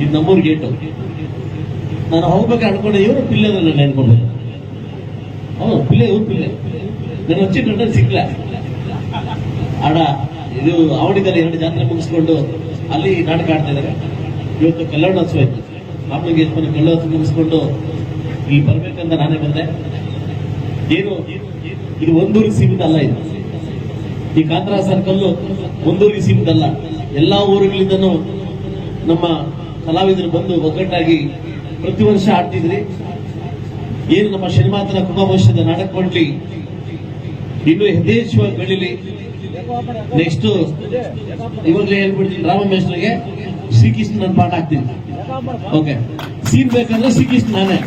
ಇದು ನಮ್ಮೂರು ಗೇಟು ನಾನು ಹೋಗ್ಬೇಕು ಅನ್ಕೊಂಡೆ, ಇವರು ಪಿಲ್ಲೆ ನನ್ನ ನೆನ್ಕೊಂಡು ಹೌದು, ಪಿಲ್ಲೆ, ಇವ್ರು ಪಿಲ್ಲೆ. ನಾನು ಹಚ್ಚಿ ಕಂಡ್ರೆ ಸಿಕ್ಲ ಅಡ ಇದು ಅವಡಿದ್ದಾರೆ ಎರಡು ಜಾತ್ರೆ ಮುಗಿಸ್ಕೊಂಡು ಅಲ್ಲಿ ನಾಟಕ ಆಡ್ತಾ ಇದ್ದಾರೆ. ಇವತ್ತು ಕಲ್ಯಾಣೋತ್ಸವ ಇತ್ತು. ಆಮೇಲೆ ಮಂದಿ ಕಲ್ಯಾಣೋತ್ಸವ ಮುಗಿಸ್ಕೊಂಡು ಇಲ್ಲಿ ಬರ್ಬೇಕಂತ ನಾನೇ ಬಂದೆ. ಏನು? ಇದು ಒಂದೂರಿಗೆ ಸೀಮಿತ ಅಲ್ಲ ಇದು. ಈ ಕಾಂತರ ಸರ್ಕಲ್ ಒಂದೂರಿಗೆ ಸೀಮಿತ ಅಲ್ಲ. ಎಲ್ಲಾ ಊರುಗಳಿಂದನೂ ನಮ್ಮ ಕಲಾವಿದರು ಬಂದು ಒಗ್ಗಟ್ಟಾಗಿ ಪ್ರತಿ ವರ್ಷ ಆಡ್ತಿದ್ರಿ ಏನು ನಮ್ಮ ಶನಿಮಾತನ ಕುಂಭಭವಿಷ್ಯದ ನಾಟಕ ಮಂಡಳಿ ಇನ್ನು ಯಥೇಚ್ಛವಾಗಿ ಬೆಳಿಲಿ. ನೆಕ್ಸ್ಟ್ ಇವಾಗಲೇ ಹೇಳ್ಬಿಡ್ತೀನಿ ರಾಮಮೇಶ್ವರಿಗೆ ಶ್ರೀಕೃಷ್ಣ ನನ್ನ ಪಾಠ ಹಾಕ್ತೀನಿ. ಓಕೆ ಸೀನ್ ಬೇಕಂದ್ರೆ ಶ್ರೀಕೃಷ್ಣ ನಾನೇ.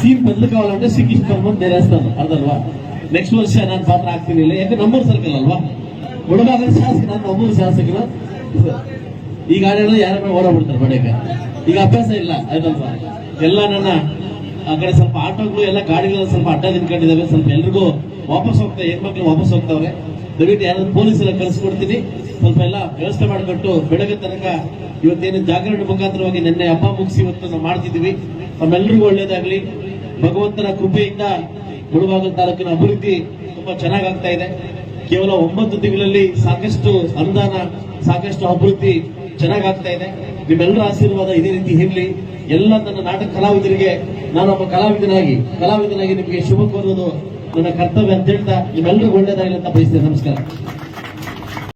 ಸೀನ್ ಬದಲು ಕಾವಾలంటే ಶ್ರೀಕೃಷ್ಣ ಬಂದು ನೆರೆಸ್ತಾನ ಅರ್ಧಲ್ವಾ ನೆಕ್ಸ್ಟ್ ವರ್ಷ ನಾನು ಪಾತ್ರ ಹಾಕ್ತೀನಿ ಇಲ್ಲ. ಯಾಕೆ ನಮ್ಮೂರು ಸರ್ಕಲ್ ಅಲ್ವಾ? ಒಳಗಾಗ ಶಾಸಕ, ನಾನು ನಮ್ಮೂರು ಶಾಸಕನ. ಈಗ ಗಾಡಿಗಳು ಯಾರ ಮೇಲೆ ಬಡೇಕ ಈಗ ಅಭ್ಯಾಸ ಇಲ್ಲ, ಆಯ್ತಲ್ವಾ? ಎಲ್ಲ ನನ್ನ, ಆ ಕಡೆ ಸ್ವಲ್ಪ ಆಟೋಗಳು, ಎಲ್ಲ ಗಾಡಿಗಳು ಸ್ವಲ್ಪ ಅಡ್ಡ ನಿಂತ್ಕೊಂಡಿದ್ದಾವೆ ಸ್ವಲ್ಪ ಎಲ್ರಿಗೂ ವಾಪಸ್ ಹೋಗ್ತಾ ಹೆಣ್ಮಕ್ಳು ವಾಪಸ್ ಹೋಗ್ತಾವೆ ದಯವಿಟ್ಟು ಯಾರಾದ್ರೂ ಪೊಲೀಸ್ ಎಲ್ಲ ಕಳಿಸ್ಕೊಡ್ತೀನಿ. ಸ್ವಲ್ಪ ಎಲ್ಲ ವ್ಯವಸ್ಥೆ ಮಾಡಿಕೊಟ್ಟು ಬೆಳಗ್ಗೆ ತನಕ ಇವತ್ತೇನು ಜಾಗರಣೆ ಮುಖಾಂತರವಾಗಿ ನಿನ್ನೆ ಹಬ್ಬ ಮುಗಿಸಿ ಇವತ್ತು ನಾವು ಮಾಡ್ತಿದ್ದೀವಿ. ನಮ್ಮೆಲ್ಲರಿಗೂ ಒಳ್ಳೇದಾಗ್ಲಿ. ಭಗವಂತನ ಕೃಪೆಯಿಂದ ಮುಳುಬಾಗಲ ತಾಲೂಕಿನ ಅಭಿವೃದ್ಧಿ ತುಂಬಾ ಚೆನ್ನಾಗಾಗ್ತಾ ಇದೆ. ಕೇವಲ ಒಂಬತ್ತು ತಿಂಗಳಲ್ಲಿ ಸಾಕಷ್ಟು ಅನುದಾನ, ಸಾಕಷ್ಟು ಅಭಿವೃದ್ಧಿ ಚೆನ್ನಾಗ್ ಆಗ್ತಾ ಇದೆ. ನಿಮ್ಮೆಲ್ಲರ ಆಶೀರ್ವಾದ ಇದೇ ರೀತಿ ಇರಲಿ. ಎಲ್ಲ ನನ್ನ ನಾಟಕ ಕಲಾವಿದರಿಗೆ ನಾನೊಬ್ಬ ಕಲಾವಿದನಾಗಿ ಕಲಾವಿದನಾಗಿ ನಿಮಗೆ ಶುಭ ಕೋರೋದು ನನ್ನ ಕರ್ತವ್ಯ ಅಂತ ಹೇಳ್ತಾ ನಿಮ್ಮೆಲ್ಲರಿಗೂ ಒಳ್ಳೇದಾಗಲಿ ಅಂತ ಬಯಸ್ತೇನೆ. ನಮಸ್ಕಾರ.